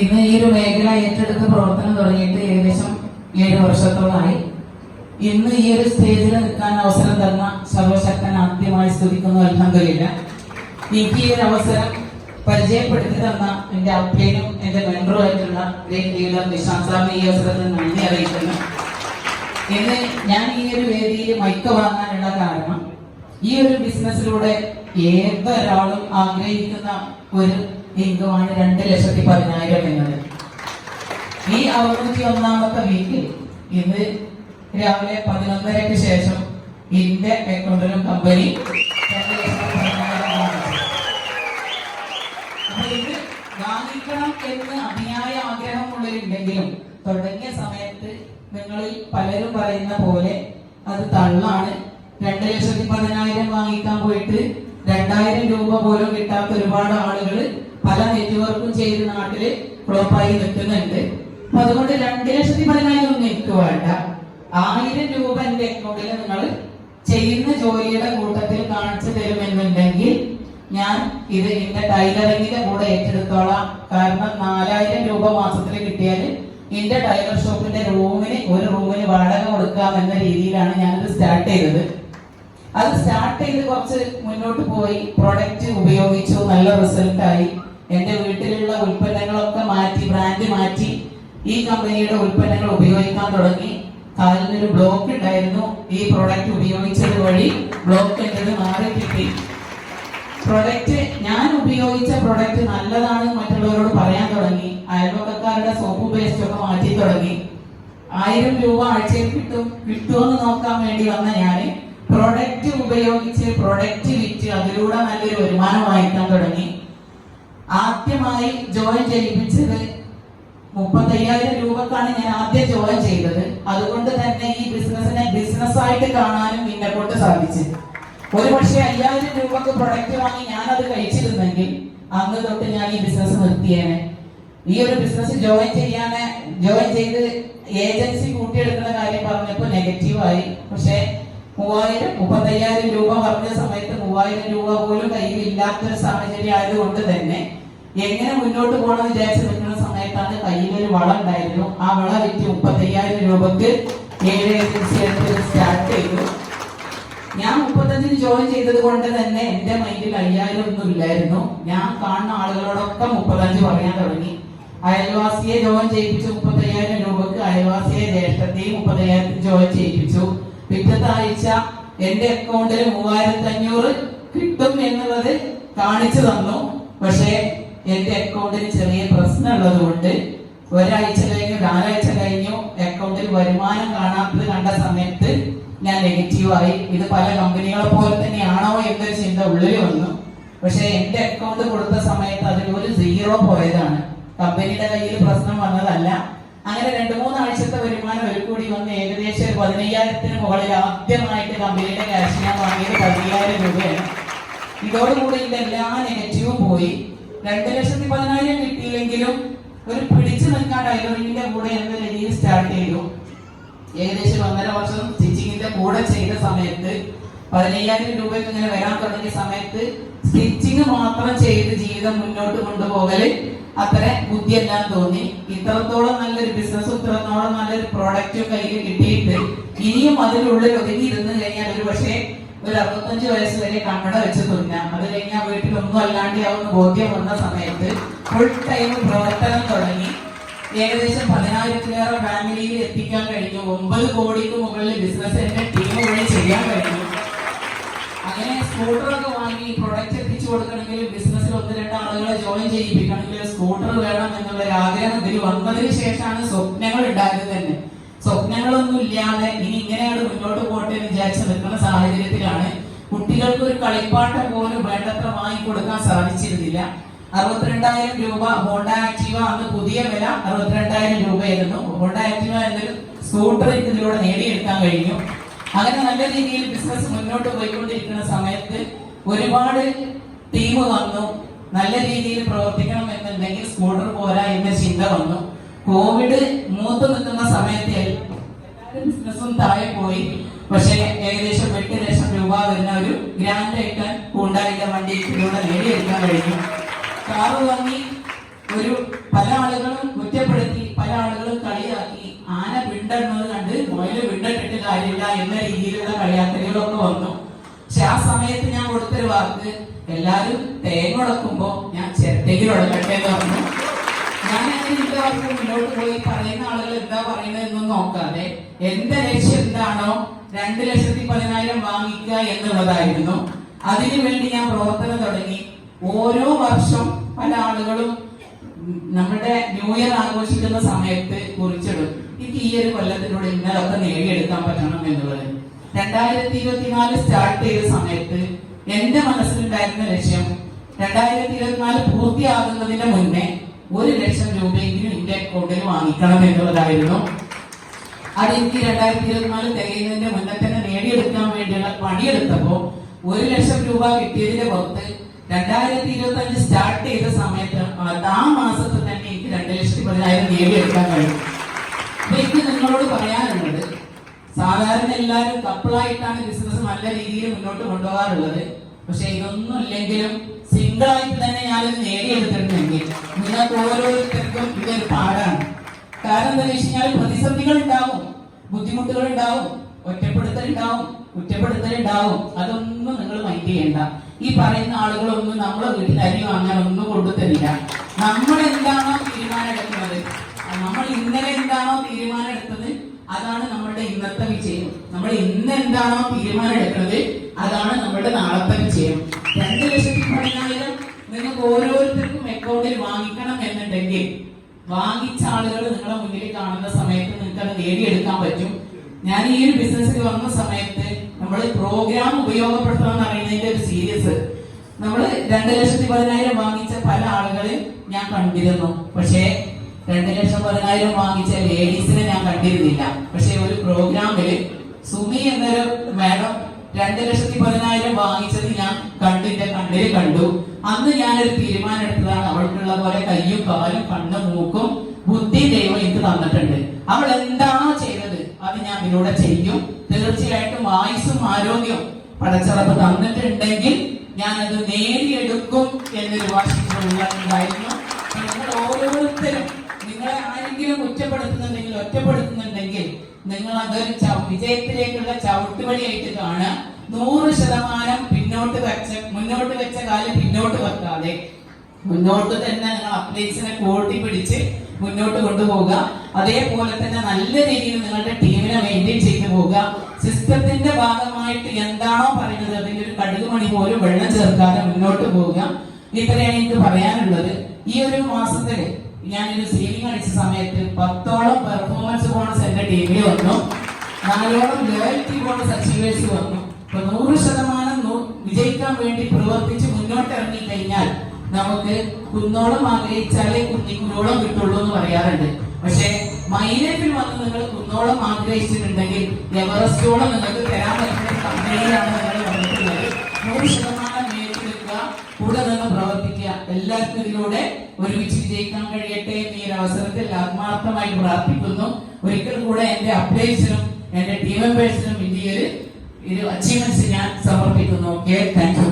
ഇന്ന് ഈ ഒരു മേഖല ഏറ്റെടുത്ത് പ്രവർത്തനം തുടങ്ങിയിട്ട് ഏകദേശം ഏഴ് വർഷത്തോളമായി. ഇന്ന് ഈ ഒരു സ്റ്റേജിൽ നിൽക്കാൻ അവസരം തന്ന സർവശക്തൻ ആദ്യമായി സ്തുതിക്കുന്നു അൽഹംദുലില്ല. എനിക്ക് ഈ ഒരു അവസരം പരിചയപ്പെടുത്തി തന്ന എന്റെ അപ്പനും എന്റെ മെൻഡറുമായിട്ടുള്ള ഗ്രേറ്റ് ലീഡർ നിഷാന്ത് സാറിന് ഈ അവസരത്തിൽ നന്ദി അറിയിക്കുന്നു. ഇന്ന് ഞാൻ ഈ ഒരു വേദിയിൽ മൈക്ക് വാങ്ങാനുള്ള കാരണം ഈ ഒരു ബിസിനസ്സിലൂടെ ഏതൊരാളും ആഗ്രഹിക്കുന്ന ഒരു ഇൻകമാണ് രണ്ട് ലക്ഷത്തി പതിനായിരം എന്നത്. ഈ അറുന്നൂറ്റി ഒന്നാമത്തെ വീക്കിൽ ഇന്ന് രാവിലെ പതിനൊന്നരയ്ക്ക് ശേഷം ഇന്റെ അക്കൗണ്ടിലും കമ്പനി വാങ്ങിക്കണം എന്ന് അതിയായ ആഗ്രഹമുള്ളവരുണ്ടെങ്കിലും തുടങ്ങിയ സമയത്ത് നിങ്ങളിൽ പലരും പറയുന്ന പോലെ അത് തള്ളാണ്. രണ്ട് ലക്ഷത്തി പതിനായിരം വാങ്ങിക്കാൻ പോയിട്ട് രണ്ടായിരം രൂപ പോലും കിട്ടാത്ത ഒരുപാട് ആളുകൾ പല നെറ്റ്വർക്കും ചെയ്ത് നാട്ടിൽ ഫ്ലോപ്പായി നിൽക്കുന്നുണ്ട്. അപ്പൊ അതുകൊണ്ട് രണ്ട് ലക്ഷത്തി പതിനായിരം എനിക്ക് വേണ്ട. ആയിരം രൂപ എന്റെ അക്കൗണ്ടിൽ നിങ്ങൾ ചെയ്യുന്ന ജോലിയുടെ കൂട്ടത്തിൽ കാണിച്ചു തരുമെന്നുണ്ടെങ്കിൽ ഞാൻ ഇത് എന്റെ ടൈലറിങ്ങിന്റെ കൂടെ ഏറ്റെടുത്തോളാം. കാരണം നാലായിരം രൂപ മാസത്തിൽ കിട്ടിയാൽ എന്റെ ടൈലർ ഷോപ്പിന്റെ റൂമിന് ഒരു റൂമിന് വാടക കൊടുക്കാം എന്ന രീതിയിലാണ് ഞാനിത് സ്റ്റാർട്ട് ചെയ്തത്. അത് സ്റ്റാർട്ട് ചെയ്ത് കുറച്ച് മുന്നോട്ട് പോയി. പ്രൊഡക്റ്റ് ഉപയോഗിച്ചു. നല്ല റിസൾട്ട് ആയി. എന്റെ വീട്ടിലുള്ള ഉൽപ്പന്നങ്ങളൊക്കെ മാറ്റി ബ്രാൻഡ് മാറ്റി ഈ കമ്പനിയുടെ ഉൽപ്പന്നങ്ങൾ ഉപയോഗിക്കാൻ തുടങ്ങി. കാലിനൊരു ബ്ലോക്ക് ഉണ്ടായിരുന്നു. ഈ പ്രൊഡക്റ്റ് ഉപയോഗിച്ചത് വഴി ബ്ലോക്ക് എന്നത് മാറി കിട്ടി. പ്രൊഡക്റ്റ് ഞാൻ ഉപയോഗിച്ച പ്രൊഡക്റ്റ് നല്ലതാണ് മറ്റുള്ളവരോട് പറയാൻ തുടങ്ങി. അയൽവക്കക്കാരുടെ സോപ്പ് പേസ്റ്റ് ഒക്കെ മാറ്റി തുടങ്ങി. ആയിരം രൂപ ആഴ്ചയിൽ കിട്ടും. കിട്ടുമെന്ന് നോക്കാൻ വേണ്ടി വന്ന ഞാൻ പ്രൊഡക്റ്റ് ഉപയോഗിച്ച് പ്രൊഡക്റ്റ് വിറ്റ് അതിലൂടെ നല്ലൊരു വരുമാനം വാങ്ങിക്കാൻ തുടങ്ങി. ആദ്യമായി ജോയിൻ ചെയ്യിപ്പിച്ചത് മുപ്പത്തയ്യായിരം രൂപക്കാണ് ഞാൻ ആദ്യം ജോയിൻ ചെയ്തത്. അതുകൊണ്ട് തന്നെ ഈ ബിസിനസിനെ ബിസിനസ് ആയിട്ട് കാണാനും എന്നെ കൊണ്ട് സാധിച്ചു. ഒരു പക്ഷേ അയ്യായിരം രൂപക്ക് പ്രൊഡക്റ്റ് വാങ്ങി ഞാൻ അത് കഴിച്ചിരുന്നെങ്കിൽ അന്ന് തൊട്ട് ഞാൻ ഈ ബിസിനസ് നിർത്തിയേനെ. ഈ ഒരു ബിസിനസ് ജോയിൻ ചെയ്യാനെ ജോയിൻ ചെയ്ത് ഏജൻസി കൂട്ടിയെടുക്കുന്ന കാര്യം പറഞ്ഞപ്പോൾ നെഗറ്റീവായി പക്ഷേ മൂവായിരം മുപ്പത്തയ്യായിരം രൂപ പറഞ്ഞ സമയത്ത് മൂവായിരം രൂപ പോലും കയ്യിൽ ഇല്ലാത്തൊരു സാഹചര്യം ആയതുകൊണ്ട് തന്നെ എങ്ങനെ മുന്നോട്ട് പോകണം വിചാരിച്ച് നിൽക്കുന്ന സമയത്താണ് കയ്യിലൊരു വള ഉണ്ടായിരുന്നു. ആ വള വിറ്റ് മുപ്പത്തയ്യായിരം രൂപക്ക് ഏഴ് സ്റ്റാർട്ട് ചെയ്തു. ഞാൻ മുപ്പത്തഞ്ചിന് ജോയിൻ ചെയ്തത് കൊണ്ട് തന്നെ എന്റെ മൈൻഡിൽ അയ്യായിരം ഒന്നും ഇല്ലായിരുന്നു. ഞാൻ കാണുന്ന ആളുകളോടൊക്കെ മുപ്പത്തഞ്ച് പറയാൻ തുടങ്ങി. അയൽവാസിയെ ജോയിൻ ചെയ്യിപ്പിച്ചു മുപ്പത്തയ്യായിരം രൂപക്ക് അയൽവാസിയെ ജ്യേഷ്ഠത്തെയും മുപ്പത്തയ്യായിരത്തിന് ജോയിൻ ചെയ്യിപ്പിച്ചു. പിറ്റത്തെ ആഴ്ച എന്റെ അക്കൗണ്ടിൽ മൂവായിരത്തി അഞ്ഞൂറ് കിട്ടും എന്നുള്ളത് കാണിച്ചു തന്നു. പക്ഷേ എന്റെ അക്കൗണ്ടിൽ ചെറിയ പ്രശ്നമുള്ളത് കൊണ്ട് ഒരാഴ്ച കഴിഞ്ഞു നാലാഴ്ച കഴിഞ്ഞു അക്കൗണ്ടിൽ വരുമാനം കാണാത്തത് കണ്ട സമയത്ത് ഞാൻ നെഗറ്റീവായി ഇത് പല കമ്പനികളെ പോലെ തന്നെയാണോ എന്നൊരു ചിന്ത ഉള്ളിൽ വന്നു. പക്ഷെ എന്റെ അക്കൗണ്ട് കൊടുത്ത സമയത്ത് അതിൽ ഒരു സീറോ പോയതാണ്. കമ്പനിയുടെ കയ്യിൽ പ്രശ്നം വന്നതല്ല അങ്ങനെ രണ്ടു മൂന്നാഴ്ചത്തെ വരുമാനം ഒരു കൂടി വന്ന് ഏകദേശം ഒരു പതിനയ്യായിരത്തിന് മുകളിൽ ആദ്യമായിട്ട് കമ്പനിയുടെ ക്യാഷ് ഞാൻ വാങ്ങിയത് പതിനയ്യായിരം രൂപയാണ്. ഇതോടുകൂടി ഇതിന്റെ എല്ലാ നെഗറ്റീവും പോയി. രണ്ട് ലക്ഷത്തി പതിനായിരം കിട്ടിയില്ലെങ്കിലും ഒരു പിടിച്ചു നിൽക്കാൻ ടൈലറിംഗിന്റെ കൂടെ എന്ന രീതിയിൽ സ്റ്റാർട്ട് ചെയ്തു. ഏകദേശം ഒന്നര വർഷം സ്റ്റിച്ചിങ്ങിന്റെ കൂടെ ചെയ്ത സമയത്ത് പതിനയ്യായിരം രൂപയ്ക്ക് ഇങ്ങനെ വരാൻ തുടങ്ങിയ സമയത്ത് സ്റ്റിച്ചിങ് മാത്രം ചെയ്ത് ജീവിതം മുന്നോട്ട് കൊണ്ടുപോകൽ അത്ര ബുദ്ധിയെല്ലാം തോന്നി. ഇത്രത്തോളം നല്ലൊരു ബിസിനസ് ഇത്രത്തോളം നല്ലൊരു പ്രോഡക്റ്റ് കയ്യിൽ കിട്ടിയിട്ട് ഇനിയും അതിനുള്ളിൽ ഒതുങ്ങി ഇരുന്ന് കഴിഞ്ഞാൽ ഒരു പക്ഷേ ഒരു അറുപത്തഞ്ച് വയസ്സ് വരെ കണ്ണട വെച്ച് തുന്നാം. അത് കഴിഞ്ഞാൽ വീട്ടിലൊന്നും അല്ലാണ്ടാവുന്ന ബോധ്യം വന്ന സമയത്ത് ഫുൾ ടൈം പ്രവർത്തനം തുടങ്ങി. ഏകദേശം പതിനായിരത്തിലേറെ ഫാമിലിയിൽ എത്തിക്കാൻ കഴിഞ്ഞു. ഒമ്പത് കോടിക്ക് മുകളിൽ ബിസിനസ് എന്റെ ടീം വഴി ചെയ്യാൻ കഴിഞ്ഞു. അങ്ങനെ സ്കൂട്ടറൊക്കെ വാങ്ങി പ്രൊഡക്റ്റ് എത്തിച്ചു കൊടുക്കണമെങ്കിൽ ഒന്ന് രണ്ട് ആളുകളെ ജോയിൻ ചെയ്യിപ്പിക്കണമെങ്കിൽ സ്കൂട്ടർ വേണം എന്നുള്ള ആഗ്രഹം ഇതിൽ വന്നതിന് ശേഷമാണ് സ്വപ്നങ്ങൾ ഉണ്ടായത് തന്നെ. സ്വപ്നങ്ങളൊന്നും ഇല്ലാതെ ഇനി ഇങ്ങനെയാണ് മുന്നോട്ട് പോട്ടെ എന്ന് വിചാരിച്ച് നിൽക്കുന്ന സാഹചര്യത്തിലാണ് കുട്ടികൾക്ക് ഒരു കളിപ്പാട്ടം പോലും വേണ്ടത്ര വാങ്ങിക്കൊടുക്കാൻ സാധിച്ചിരുന്നില്ല. അറുപത്തിരണ്ടായിരം രൂപ ഹോണ്ട ആക്റ്റീവ അന്ന് പുതിയ വില അറുപത്തിരണ്ടായിരം രൂപയായിരുന്നു. ഹോണ്ട ആക്റ്റീവ എന്നൊരു സ്കൂട്ടർ ഇതിലൂടെ നേടിയെടുക്കാൻ കഴിഞ്ഞു. അങ്ങനെ നല്ല രീതിയിൽ ബിസിനസ് മുന്നോട്ട് പോയിക്കൊണ്ടിരിക്കുന്ന സമയത്ത് ഒരുപാട് ടീം വന്നു. നല്ല രീതിയിൽ പ്രവർത്തിക്കണം എന്നുണ്ടെങ്കിൽ സ്കൂട്ടർ പോരാ എന്ന ചിന്ത വന്നു. കോവിഡ് മൂത്ത് നിൽക്കുന്ന സമയത്ത് ബിസിനസ്സും താഴെ പോയി. പക്ഷേ ഏകദേശം എട്ട് ലക്ഷം രൂപ വരുന്ന ഒരു ഗ്രാൻഡ് ആയിട്ട് കൂണ്ടാലിന്റെ വണ്ടി നേടിയെടുക്കാൻ കഴിഞ്ഞു. കാറ് വാങ്ങി ഒരു പല ആളുകളും കുറ്റപ്പെടുത്തി പല ആളുകളും കളിയാക്കി. ആന വിണ്ടെണ്ണത് കണ്ട് മുയൽ വിണ്ടിട്ടിട്ട് കാര്യമില്ല എന്ന രീതിയിലുള്ള കളിയാക്കലുകളൊക്കെ വന്നു. പക്ഷെ ആ സമയത്ത് കൊടുത്തൊരു വാക്ക് എല്ലാരും തേങ്ങ ഉടക്കുമ്പോ ഞാൻ ചിരട്ടയിൽ ഉടക്കട്ടെ എന്ന് പറഞ്ഞു. ഞാൻ എന്റെ വാക്ക് മുന്നോട്ട് പോയി പറയുന്ന ആളുകൾ എന്താ പറയുന്നത് എന്നും നോക്കാതെ എന്റെ ലക്ഷ്യം എന്താണോ രണ്ട് ലക്ഷത്തി പതിനായിരം വാങ്ങിക്കുക എന്നുള്ളതായിരുന്നു. അതിനു വേണ്ടി ഞാൻ പ്രവർത്തനം തുടങ്ങി. ഓരോ വർഷം പല ആളുകളും നമ്മുടെ ന്യൂ ഇയർ ആഘോഷിക്കുന്ന സമയത്ത് കുറിച്ചിടും. എനിക്ക് ഈ ഒരു കൊല്ലത്തിലൂടെ ഇന്നലൊക്കെ നേടിയെടുക്കാൻ പറ്റണം എന്നുള്ളത്. രണ്ടായിരത്തി ഇരുപത്തിനാല് സ്റ്റാർട്ട് ചെയ്ത സമയത്ത് എന്റെ മനസ്സിലുണ്ടായിരുന്ന ലക്ഷ്യം രണ്ടായിരത്തി ഇരുപത്തിനാല് പൂർത്തിയാകുന്നതിന് മുന്നേ ഒരു ലക്ഷം രൂപയെങ്കിലും എന്റെ അക്കൗണ്ടിൽ വാങ്ങിക്കണം എന്നുള്ളതായിരുന്നു. അതെനിക്ക് രണ്ടായിരത്തി ഇരുപത്തിനാല് തികയുന്നതിന്റെ മുന്നേ തന്നെ നേടിയെടുക്കാൻ വേണ്ടിയുള്ള പണിയെടുത്തപ്പോ ഒരു ലക്ഷം രൂപ കിട്ടിയതിന്റെ പുറത്ത് രണ്ടായിരത്തി ഇരുപത്തി അഞ്ച് സ്റ്റാർട്ട് ചെയ്ത സമയത്ത് ആ മാസത്തിൽ തന്നെ എനിക്ക് രണ്ട് ലക്ഷത്തി പതിനായിരം നേടിയെടുക്കാൻ കഴിയും എനിക്ക് നിങ്ങളോട് പറയാനുള്ളത് സാധാരണ എല്ലാവരും കപ്പിളായിട്ടാണ് ബിസിനസ് നല്ല രീതിയിൽ മുന്നോട്ട് കൊണ്ടുപോകാറുള്ളത്. പക്ഷെ ഇതൊന്നും ഇല്ലെങ്കിലും സിംഗിൾ ആയിട്ട് തന്നെ ഞാനിത് നേടിയെടുത്തിട്ടുണ്ടെങ്കിൽ നിങ്ങൾക്ക് ഓരോരുത്തർക്കും ഇതൊരു പാടാണ് കാരണം എന്താ വെച്ച് കഴിഞ്ഞാൽ പ്രതിസന്ധികൾ ഉണ്ടാവും ബുദ്ധിമുട്ടുകൾ ഉണ്ടാവും ഒറ്റപ്പെടുത്തൽ ഉണ്ടാവും കുറ്റപ്പെടുത്തൽ ഉണ്ടാവും. അതൊന്നും നിങ്ങൾ മൈൻഡ് ചെയ്യണ്ട. ഈ പറയുന്ന ആളുകളൊന്നും നമ്മളെ വീട്ടിൽ അരി വാങ്ങാൻ ഒന്നും കൊണ്ടുതരില്ല നമ്മൾ എന്താണോ തീരുമാനം എടുക്കുന്നത്? നമ്മൾ ഇന്നലെ എന്താണോ തീരുമാനം എടുത്തത്? അതാണ് നമ്മളുടെ ഇന്നത്തെ വിജയം. നമ്മൾ ഇന്ന് എന്താണോ തീരുമാനം എടുക്കുന്നത് അതാണ് നമ്മളുടെ നാളത്തെ വിജയം. രണ്ട് ലക്ഷത്തി പതിനായിരം നിങ്ങൾക്ക് ഓരോരുത്തർക്കും അക്കൗണ്ടിൽ വാങ്ങിക്കണം എന്നുണ്ടെങ്കിൽ വാങ്ങിച്ച ആളുകൾ നിങ്ങളെ മുന്നിൽ കാണുന്ന സമയത്ത് നിങ്ങൾക്ക് അത് നേടിയെടുക്കാൻ പറ്റും. ഞാൻ ഈ ഒരു ബിസിനസ്സിൽ വന്ന സമയത്ത് നമ്മൾ പ്രോഗ്രാം ഉപയോഗപ്പെടുത്തണം എന്ന് പറയുന്നതിന്റെ ഒരു സീരിയസ് നമ്മൾ രണ്ട് ലക്ഷത്തി പതിനായിരം വാങ്ങിച്ച പല ആളുകളെ ഞാൻ കണ്ടിരുന്നു. പക്ഷേ രണ്ട് ലക്ഷം പതിനായിരം വാങ്ങിച്ച ലേഡീസിനെ ഞാൻ കണ്ടിരുന്നില്ല. പക്ഷെ ഒരു പ്രോഗ്രാമിൽ സുമി എന്നൊരു മാഡം രണ്ട് ലക്ഷത്തി പതിനായിരം വാങ്ങിച്ചത് ഞാൻ കണ്ടിന്റെ കണ്ണിൽ കണ്ടു. അന്ന് ഞാനൊരു തീരുമാനം എടുത്തതാണ്. അവൾക്കുള്ള പോലെ കയ്യും കാലും കണ്ണും മൂക്കും ബുദ്ധി ദൈവം എനിക്ക് തന്നിട്ടുണ്ട്. അവൾ എന്താണോ ചെയ്തത്? അത് ഞാൻ ഇതിലൂടെ ചെയ്യും. തീർച്ചയായിട്ടും ആയുസ്സും ആരോഗ്യവും പടച്ചറപ്പ് തന്നിട്ടുണ്ടെങ്കിൽ ഞാനത് നേടിയെടുക്കും എന്നൊരു വാശിച്ചുണ്ടായിരുന്നു നിങ്ങൾ ഓരോരുത്തരും ആരെങ്കിലും കുറ്റപ്പെടുത്തുന്നുണ്ടെങ്കിൽ ഒറ്റപ്പെടുത്തുന്നുണ്ടെങ്കിൽ നിങ്ങൾ അതൊരു വിജയത്തിലേക്കുള്ള ചവിട്ടുപടിയായിട്ട് കാണുക. നൂറ് ശതമാനം പിന്നോട്ട് വെച്ച മുന്നോട്ട് വെച്ച കാലം പിന്നോട്ട് വെക്കാതെ. മുന്നോട്ട് തന്നെ നിങ്ങൾ അപ്ഡേറ്റ്സിനെ കൂട്ടി പിടിച്ച് മുന്നോട്ട് കൊണ്ടുപോകുക. അതേപോലെ തന്നെ നല്ല രീതിയിൽ നിങ്ങളുടെ ടീമിനെ മെയിന്റെയിൻ ചെയ്തു പോവുക സിസ്റ്റത്തിന്റെ ഭാഗമായിട്ട് എന്താണോ പറയുന്നത് അതിന്റെ ഒരു കടുക് മണി പോലും വെള്ളം ചേർക്കാതെ മുന്നോട്ട് പോവുക ഇത്രയാണ് എനിക്ക് പറയാനുള്ളത്. ഈ ഒരു മാസത്തിൽ ഞാനൊരു സീലിംഗ് അടിച്ച സമയത്ത് പത്തോളം പെർഫോമൻസ് ബോണസ് എന്റെ ടീമിൽ വന്നു. നാലോളം ലോയൽറ്റി ബോണസ് അച്ചീവേഴ്സ് വന്നു. ഇപ്പൊ നൂറ് ശതമാനം വിജയിക്കാൻ വേണ്ടി പ്രവർത്തിച്ച് മുന്നോട്ട് ഇറങ്ങി കഴിഞ്ഞാൽ നമുക്ക് കുന്നോളം ആഗ്രഹിച്ചാലേ കുന്നിക്കുരോളം കിട്ടുള്ളൂ എന്ന് പറയാറുണ്ട്. പക്ഷെ മൈലേറ്റിൽ വന്ന് നിങ്ങൾ കുന്നോളം ആഗ്രഹിച്ചിട്ടുണ്ടെങ്കിൽ എവറസ്റ്റോളം നിങ്ങൾക്ക് തരാൻ പറ്റുന്ന കമ്പനിയിലാണ് നിങ്ങൾ വന്നിട്ടുള്ളത്. നൂറ് ശതമാനം എല്ലാവർക്കും ഇതിലൂടെ ഒരുമിച്ച് വിജയിക്കാൻ കഴിയട്ടെ എന്ന് ഈ ഒരു അവസരത്തിൽ ആത്മാർത്ഥമായി പ്രാർത്ഥിക്കുന്നു. ഒരിക്കൽ കൂടെ എന്റെ അപ്ഡേറ്റ്സിനും എന്റെ ടീം മെമ്പേഴ്സിനും ഇന്ത്യയിൽ ഒരു അച്ചീവ്മെന്റ്സ് ഞാൻ സമർപ്പിക്കുന്നു. Okay thank you